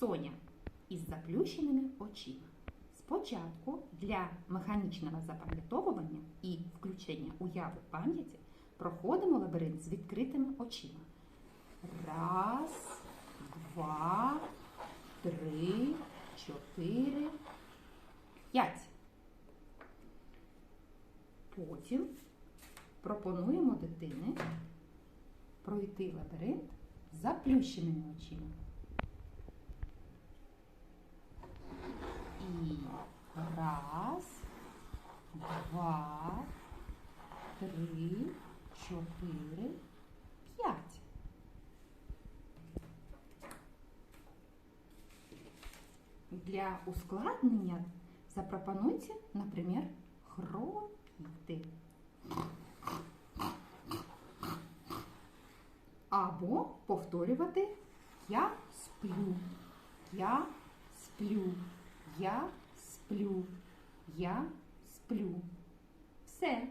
Соня із заплющеними очима. Спочатку для механічного запам'ятовування і включення уяви пам'яті проходимо лабіринт з відкритими очима. Раз, два, три, чотири, п'ять. Потім пропонуємо дитині пройти лабіринт з заплющеними очима. І раз, два, три, чотири, п'ять. Для ускладнення запропонуйте, наприклад, хропіти. Або повторювати Я сплю, я сплю, я сплю, я сплю. Все.